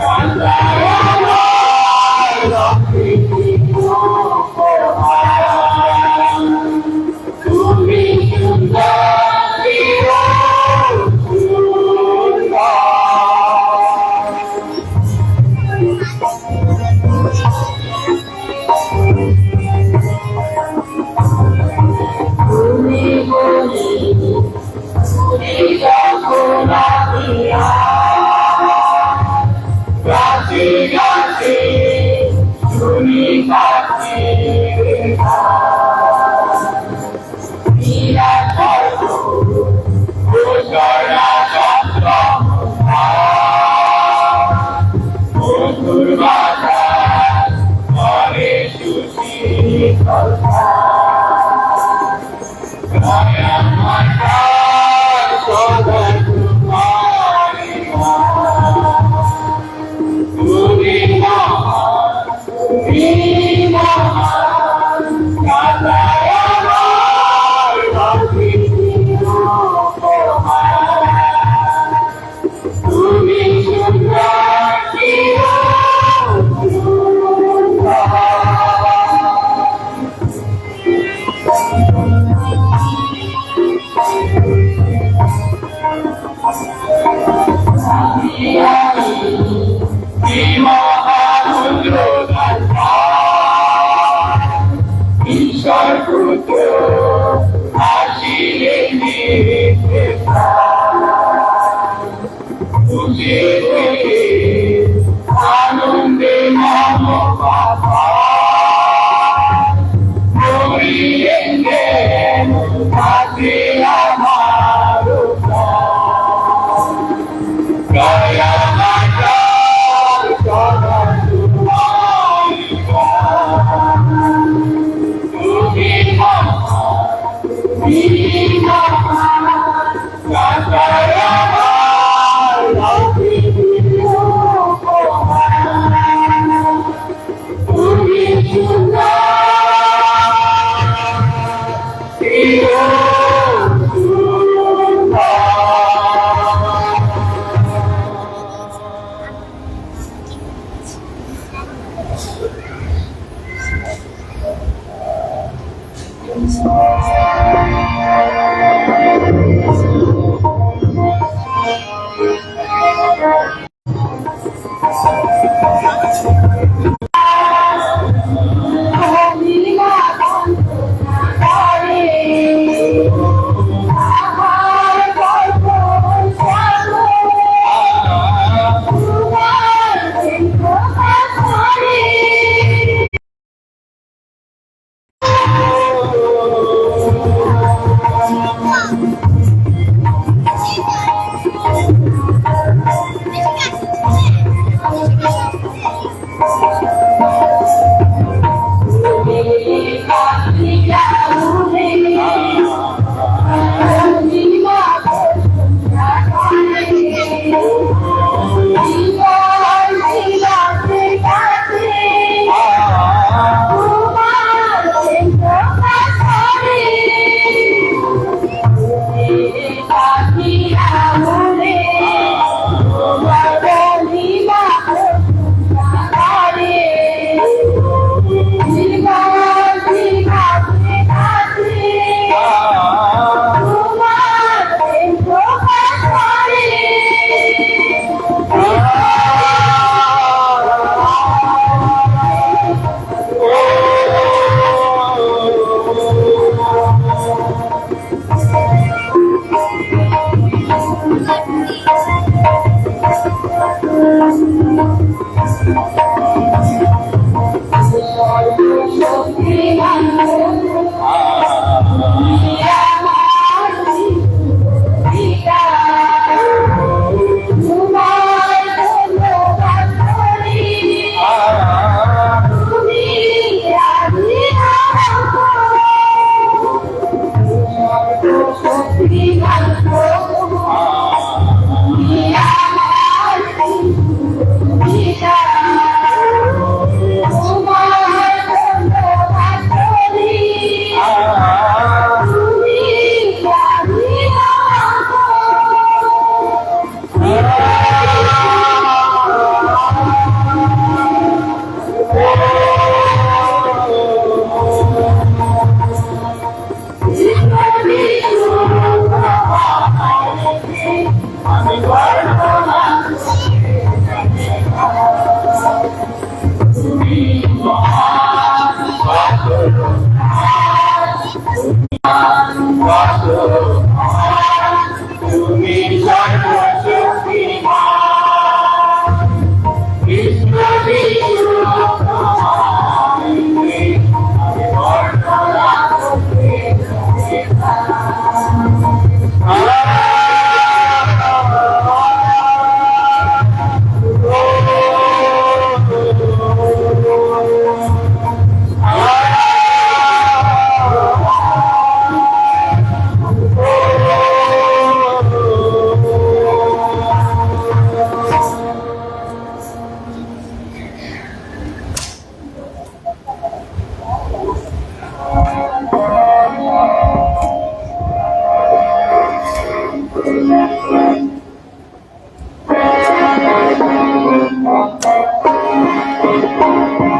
তুমি গাছে গাছে তুমি কাছে Música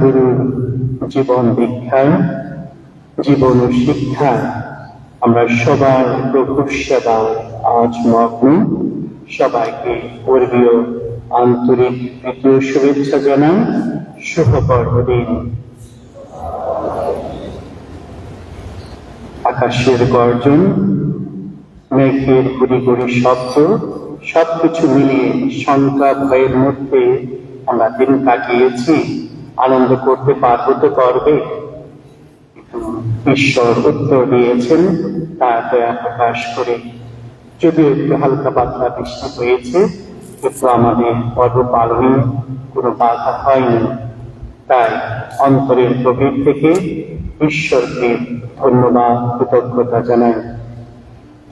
গুরুর জীবন দীক্ষায় জীবন ও শিক্ষায় আমরা সবার প্রভুর সেবায় আজ মগ্ন। সবাইকে পূর্বীয় আন্তরিক তৃতীয় শুভেচ্ছা জানাই শুভ পর্বদিন আকাশের গর্জন, মেঘের গুড়ি গুড়ি শব্দ, সবকিছু মিলিয়ে শঙ্কা, ভয়ের মধ্যে আমরা দিন কাটিয়েছি। আনন্দ করতে পারব তো করবে ঈশ্বর উত্তর দিয়েছেন, তা দয়া প্রকাশ করে। যদিও একটু হালকা পাতলা বৃষ্টি হয়েছে, কিন্তু আমাদের পর্ব পালনে কোনো বাধা হয়নি। তাই অন্তরের গভীর থেকে ঈশ্বরকে ধন্যবাদ, কৃতজ্ঞতা জানাই।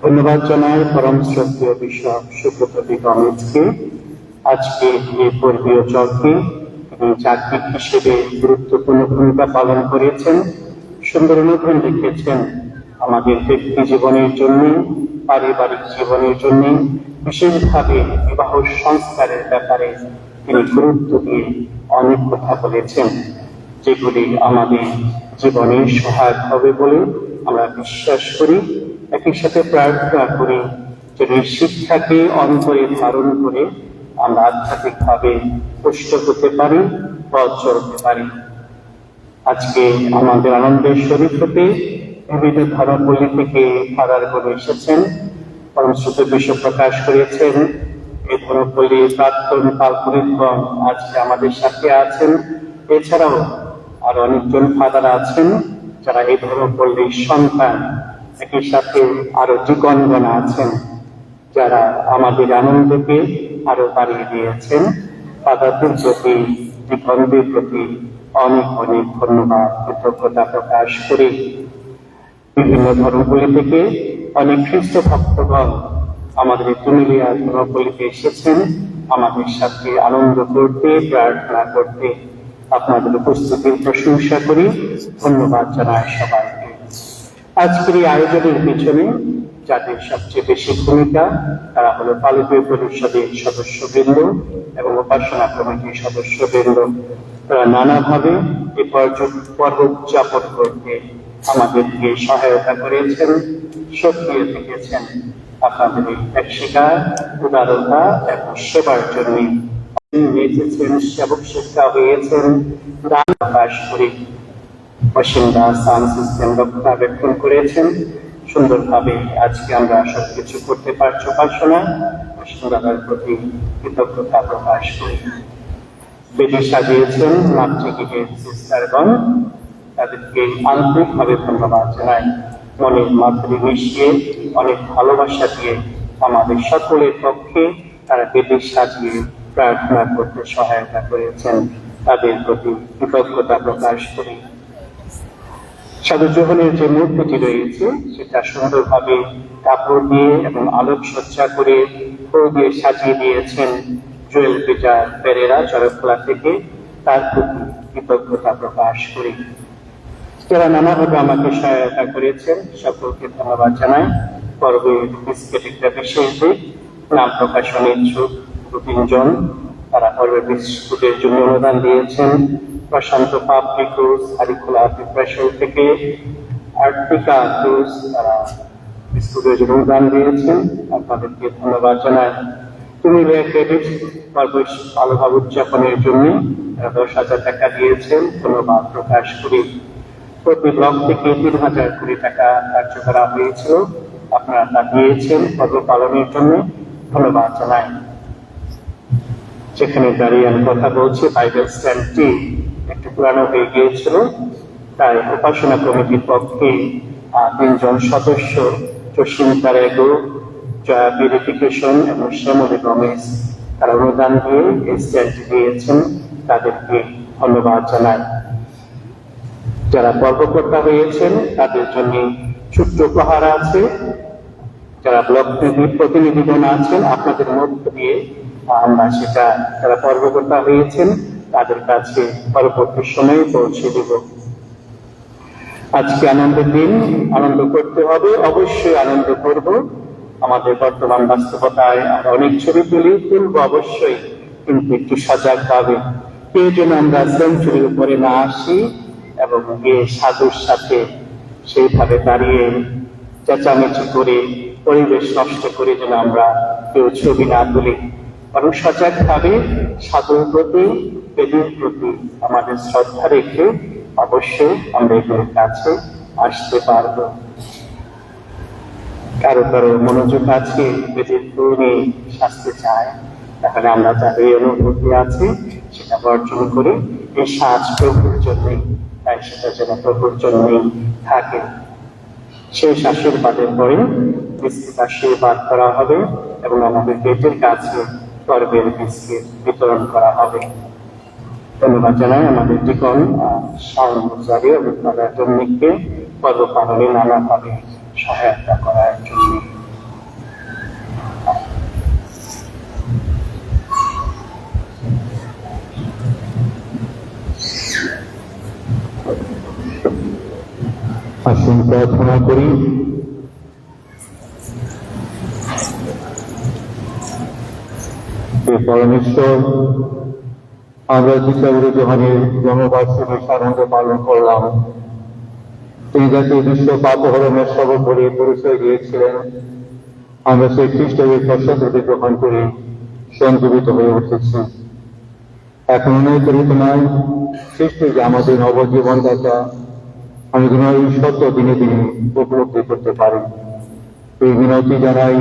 ধন্যবাদ জানাই পরম শ্রদ্ধেয় বিষয় সুপ্রতি গণেশকে। আজকে এই পর্বীয় চক্রে তিনি চাকরিক হিসেবে গুরুত্বপূর্ণ ভূমিকা পালন করেছেন, সুন্দর অনুদান লিখেছেন। আমাদের ব্যক্তি জীবনের জন্য, পারিবারিক জীবনের জন্য বিশেষভাবে বিবাহ সংস্কারের ব্যাপারে তিনি গুরুত্ব দিয়ে অনেক কথা বলেছেন, যেগুলি আমাদের জীবনে সহায়ক হবে বলে আমরা বিশ্বাস করি। একই সাথে প্রার্থনা করি যেন শিক্ষাকে অন্তরে ধারণ করে আমরা আধ্যাত্মিকভাবে পুষ্ট হতে পারি পথ চলতে পারি। আজকে আমাদের আনন্দের শরীর হতে বিভিন্ন ধর্মপল্লী থেকে করে এসেছেন। পরমশ্রুত বিশ্ব প্রকাশ করেছেন। এই ধর্মপল্লীর প্রাক্তন পালপুরিতগণ আজকে আমাদের সাথে আছেন। এছাড়াও আরও অনেকজন ফাদার আছেন, যারা এই ধর্মপল্লীর সন্তান। একই সাথে আরও জীবনগণ আছেন, যারা আমাদের আনন্দকে আরও বাড়িয়ে দিয়েছেন। ফাদারদের প্রতি জীবনদের প্রতি অনেক অনেক ধন্যবাদ, কৃতজ্ঞতা প্রকাশ করি। বিভিন্ন ধর্মগুলি থেকে অনেক খ্রিস্ট ভক্তগণ আমাদের তুমিলিয়া ধর্মগুলিতে এসেছেন। আমাদের সাথে আনন্দ করতে, প্রার্থনা করতে আপনাদের উপস্থিতির প্রশংসা করি। ধন্যবাদ জানাই সবাইকে। আজকের এই আয়োজনের পিছনে যাদের সবচেয়ে বেশি ভূমিকা, তারা হলো পালিতীয় পরিষদের সদস্যবৃন্দ এবং উপাসনা কমিটির সদস্যবৃন্দ। তারা নানাভাবে এই পর্য- পর্ব উদযাপন করতে আমাদেরকে সহায়তা করেছেন সক্রিয় থেকেছেন আপনাদের এই উদারতা এবং সেবার জন্য এসেছেন সেবক শিক্ষা হয়েছেন। দান প্রকাশ করে বাসিন্দা সাউন্ড সিস্টেম রক্ষণাবেক্ষণ করেছেন। সুন্দরভাবে আজকে আমরা সবকিছু করতে পারছি উপাসনা। বাসিন্দাদের প্রতি কৃতজ্ঞতা প্রকাশ করি। বেদি সাজিয়েছেন মাতৃগৃহের সিস্টারগণ তাদেরকে আন্তরিকভাবে ধন্যবাদ জানাই। মনের মাধুরী মিশিয়ে অনেক ভালোবাসা দিয়ে আমাদের সকলের পক্ষে তারা বেদি সাজিয়ে প্রার্থনা করতে সহায়তা করেছেন। তাদের প্রতি কৃতজ্ঞতা প্রকাশ করি। সাধুজোহনের যে মূর্তিটি রয়েছে, সেটা সুন্দরভাবে কাপড় দিয়ে এবং আলোক সজ্জা করে ফুল দিয়ে সাজিয়ে দিয়েছেন জুয়েল পিটার পেরেরা চরকখোলা থেকে। তার প্রতি কৃতজ্ঞতা প্রকাশ করি। যারা নানাভাবে আমাকে সহায়তা করেছেন সকলকে ধন্যবাদ জানাই। পর্বে বিস্কেট একটা বিশেষ নাম প্রকাশনের ইচ্ছুক দু তিনজন তারা পর্বে বিস্কুটের জন্য অনুদান দিয়েছেন। প্রশান্ত পাপড়ি ক্রুজ হারিখোলা প্রিপারেশন থেকে আর্টিকা ক্রুজ তারা বিস্কুটের জন্য অনুদান দিয়েছেন। আপনাদেরকে ধন্যবাদ জানাই। তুমি ক্রেডিট পর্বশ ভালোভাবে উদযাপনের জন্য দশ হাজার টাকা দিয়েছেন। ধন্যবাদ প্রকাশ করি। প্রতি ব্লক থেকে তিন হাজার কোটি টাকা কার্য করা হয়েছিল। আপনারা তা দিয়েছেন পর্ব পালনের জন্য। ধন্যবাদ জানাই। যেখানে দাঁড়িয়ে আমি কথা বলছি, বাইবেল স্ট্যান্ডটি একটু পুরানো হয়ে গিয়েছিল। তাই উপাসনা কমিটির পক্ষে তিনজন সদস্য জসিম তারেগো জয়া ভেরিফিকেশন এবং শ্যামলী গমেশ তারা অনুদান দিয়ে এই স্ট্যান্ডটি দিয়েছেন। তাদেরকে ধন্যবাদ জানাই। যারা কর্মকর্তা হয়েছেন তাদের জন্য ছোট্ট উপহার আছে। যারা ব্লক প্রতি- প্রতিনিধিগণ আছেন, আপনাদের মধ্য দিয়ে আমরা সেটা, যারা কর্মকর্তা হয়েছেন তাদের কাছে পরবর্তী সময়ে পৌঁছে দেব। আজকে আনন্দের দিন, আনন্দ করতে হবে, অবশ্যই আনন্দ করব। আমাদের বর্তমান বাস্তবতায় আমরা অনেক ছবি তুলি, তুলব অবশ্যই, কিন্তু একটু সজাগ ভাবে। কেউ যেন আমরা সেঞ্চুরির উপরে না আসি এবং গিয়ে সাধুর সাথে সেইভাবে দাঁড়িয়ে চেঁচামেচি করে পরিবেশ নষ্ট করে যেন আমরা কেউ ছবি না তুলি, বরং সজাগ ভাবে সাধুর প্রতি, বেদের প্রতি আমাদের শ্রদ্ধা রেখে অবশ্যই আমরা এগুলোর কাছে আসতে পারব। কারও কারও মনোযোগ আছে বেদের তৈরি শাস্তি চায়, তাহলে আমরা যাদের অনুভূতি আছে সেটা বর্জন করে এই সাজ প্রভুর জন্যই তাই সেটা যেন প্রভুর থাকে। শেষ আশীর্বাদের পরে বিস্তৃত আশীর্বাদ করা হবে এবং আমাদের পেটের কাছে পর্বের বিস্কিট বিতরণ করা হবে। ধন্যবাদ জানাই আমাদের ডিকন শাওন মুজারি এবং পর্ব পালনে নানাভাবে সহায়তা করার জন্য। আসুন প্রার্থনা করি। পরমেশ্বর আমরা দীক্ষাগুরু জহানের জন্মবার্ষিকী সাধারণত পালন করলাম। তিনি যাকে বিশ্ব পাপহরণের সর্বোপরি পরিচয় দিয়েছিলেন। আমরা সেই খ্রিস্টকে প্রসাদে গ্রহণ করে সংজীবিত হয়ে উঠেছি। এখন অনুতরিত নয় সৃষ্টি যে আমাদের নবজীবনদাতা আমি যেন এই সত্য দিনে দিনে উপলব্ধি করতে পারি। এই বিনতি জানাই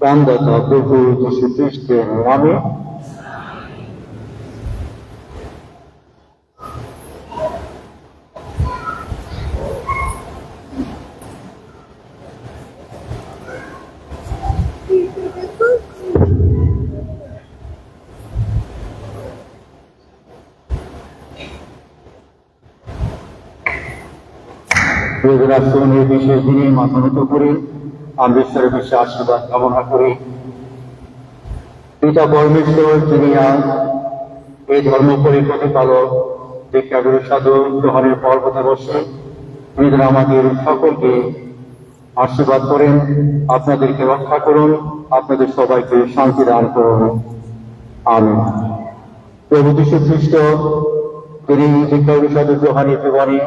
প্রাণদাতা প্রভু যীশু খ্রিস্টের নামে এই বিশেষ দিনে মাথা নত করে ঈশ্বরের বিশ্বে আশীর্বাদ কামনা করি। পিতা পরমেশ্বর তিনি এই ধর্ম প্রতিপালক গ্রহণের বসে আমাদের সকলকে আশীর্বাদ করেন, আপনাদেরকে রক্ষা করুন, আপনাদের সবাইকে শান্তি দান করুন। আমি প্রভু যীশু খ্রিস্ট তিনি গ্রহণের জীবনে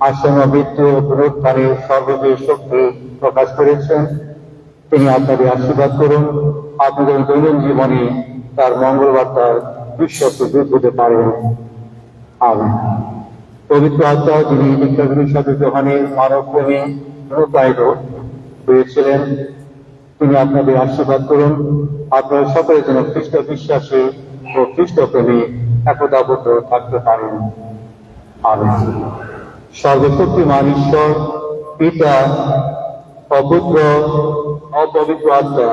আসন্ন মৃত্যু পুনরুত্থানের সর্বজয় শক্তি প্রকাশ করেছেন। তিনি আপনাদের আশীর্বাদ করুন। আপনাদের দৈনন্দিন জীবনে তার মঙ্গল বার্তার বিশ্বস্ত দূত হতে পারেন আমিন। পবিত্র আত্মা যিনি দীক্ষাগুরুর সাথে জহানের মানব প্রেমে অনুপ্রায়িত হয়েছিলেন, তিনি আপনাদের আশীর্বাদ করুন। আপনারা সকলে যেন খ্রিস্ট বিশ্বাসে ও খ্রিস্ট প্রেমে একতাবদ্ধ থাকতে পারেন। আমিন। সর্বশক্তিমান ঈশ্বর পিতা অপুত্র অপবিত্র আত্মা।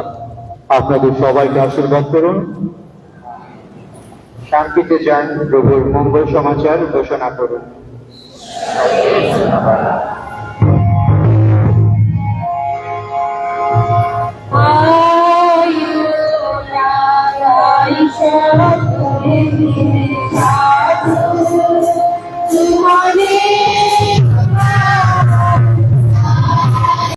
আপনাদের সবাইকে আশীর্বাদ করুন। শান্তিতে যান প্রভুর মঙ্গল সমাচার ঘোষণা করুন। Ay, ay,